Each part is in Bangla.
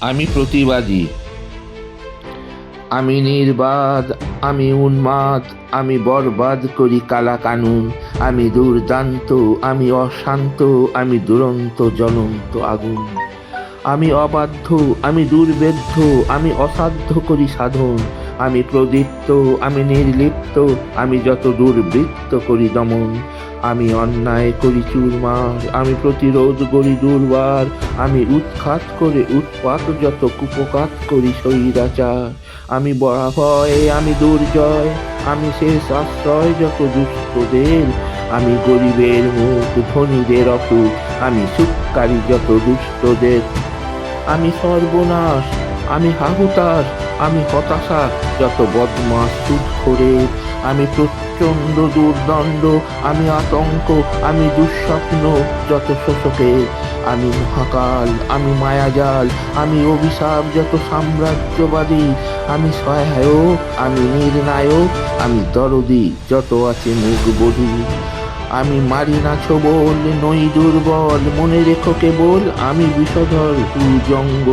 আমি প্রতিবাদী। আমি নির্বাদ, আমি উন্মাদ, আমি বরবাদ করি কালা কানুন। আমি দুর্দান্ত, আমি অশান্ত, আমি দুরন্ত, জ্বলন্ত আগুন। আমি অবাধ্য, আমি দুর্বেদ্য আমি অসাধ্য করি সাধন। আমি প্রদীপ্ত, আমি নির্লিপ্ত, আমি যত দুর্বৃত্ত করি দমন। আমি অন্যায় করি চুরমার, আমি প্রতিরোধ করি দুর্বার, আমি উৎখাত করে উৎপাত যত কুপকাত করি স্বৈরাচার। আমি বরাভয় আমি দুর্জয়, আমি শেষ আশ্রয় যত দুষ্টদের। আমি গরিবের মুখ, ধনীদের অসুখ আমি সুখকারী যত দুষ্টদের। আমি সর্বনাশ, আমি হাহুতাশ, আমি হতাশা যত বদমাস সুদ করে আমি প্রচণ্ড দুর্দণ্ড আমি আতঙ্ক, আমি দুঃস্বপ্ন, যত শোষকের আমি মহাকাল, আমি মায়াজাল, আমি অভিশাপ, যত সাম্রাজ্যবাদী, আমি সহায়ক, আমি নির্ণায়ক, আমি দরদি, যত আছে মুখ বধূ। আমি মারি না ছবল, নই দুর্বল, মনে রেখো কেবল আমি বিষধর জঙ্গ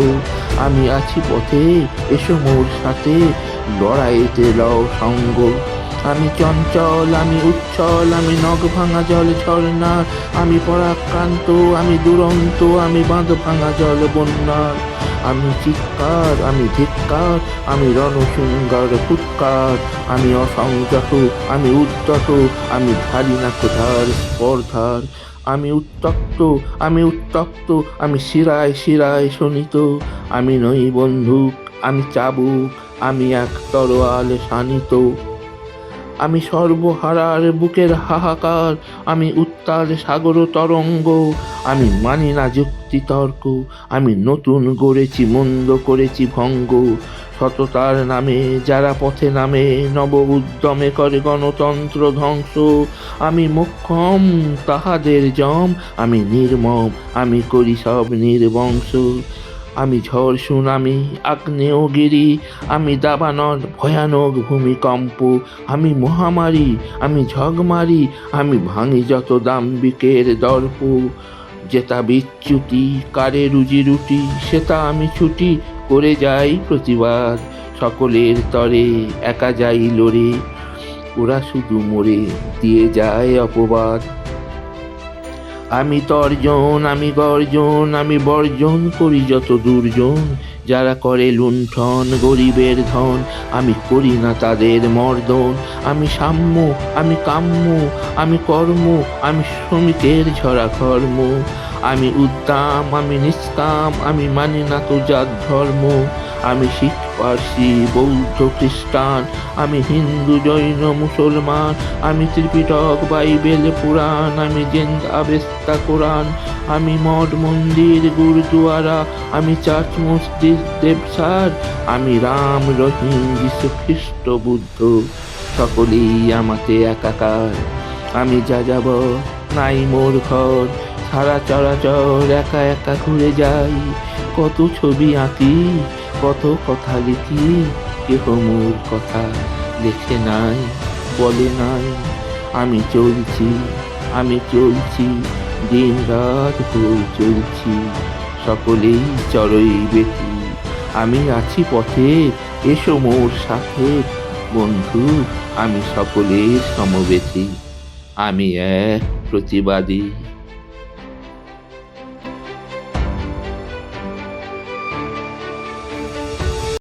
আমি আছি পথে, এসো মোর সাথে, লড়াইতে লও সঙ্গ। আমি চঞ্চল, আমি উচ্ছল, আমি নখ ভাঙা জল ঝর্ণা, আমি পরাক্রান্ত, আমি দুরন্ত, আমি বাঁধ ভাঙা জল বন্যার আমি চিৎকার, আমি ধিক্কার, আমি রণসুঙ্গার ফুৎকার, আমি অসংযত, আমি উদ্যত, আমি ধারি না কোথার স্পর্ধার। আমি উত্তপ্ত আমি উত্তপ্ত আমি শিরায় শিরায় শোনিত আমি নই বন্দুক, আমি চাবুক, আমি এক তরোয়াল শানিত। আমি সর্বহারার বুকের হাহাকার, আমি উত্তাল সাগর তরঙ্গ, আমি মানি না যুক্তি তর্ক আমি নতুন গড়েছি, মন্দ করেছি ভঙ্গ। সততার নামে, যারা পথে নামে, নব উদ্যমে করে গণতন্ত্র ধ্বংস। আমি মোক্ষম, তাহাদের জম, আমি নির্মম, আমি করি সব নির্বংশ। আমি ঝড় সুনামি, আগ্নেয়গিরি, আমি দাবানল, ভয়ানক ভূমিকম্প, আমি মহামারী, আমি ঝগমারি, আমি ভাঙি যত দাম্বিকের দর্প। যেটা বিচ্যুতি, কারে রুজি রুটি, সেটা আমি ছুটি, করে যাই প্রতিবাদ, সকলের তরে একা যাই লড়ে। ওরা শুধু মরে, দিয়ে যায় অপবাদ। আমি তর্জন, আমি গর্জন, আমি বর্জন করি যত দুর্জন। যারা করে লুণ্ঠন গরিবের ধন, আমি করি না তাদের মর্দন। আমি সাম্য, আমি কাম্য, আমি কর্ম, আমি শ্রমিকের ঝরা কর্ম আমি উদ্দাম আমি নিষ্কাম, আমি মানি না তো জাত ধর্ম। আমি শিখ পার্সি বৌদ্ধ খ্রিস্টান, আমি হিন্দু, জৈন, মুসলমান, আমি ত্রিপিটক, বাইবেল, পুরাণ, আমি জেন্দ আবেস্তা কোরআন, আমি মঠ, মন্দির, গুরুদুয়ারা, আমি চার্চ, মসজিদ, দেবসার, আমি রাম, রহিম যিশু খ্রিস্ট বুদ্ধ, সকলেই আমাতে একাকার। আমি যা যাব, নাই মোর ঘর, সারা চরাচর একা একা ঘুরে যাই, কত ছবি আঁকি কত কথা লিখি, কেহ মোর কথা লেখে নাই, বলে নাই। আমি চলছি আমি চলছি দিন রাত ভোর চলছি, সকলেই চড়ই বেটি। আমি আছি পথে, এসো মোর সাথে। বন্ধু, আমি সকলের সমবেতি। আমি এক প্রতিবাদী।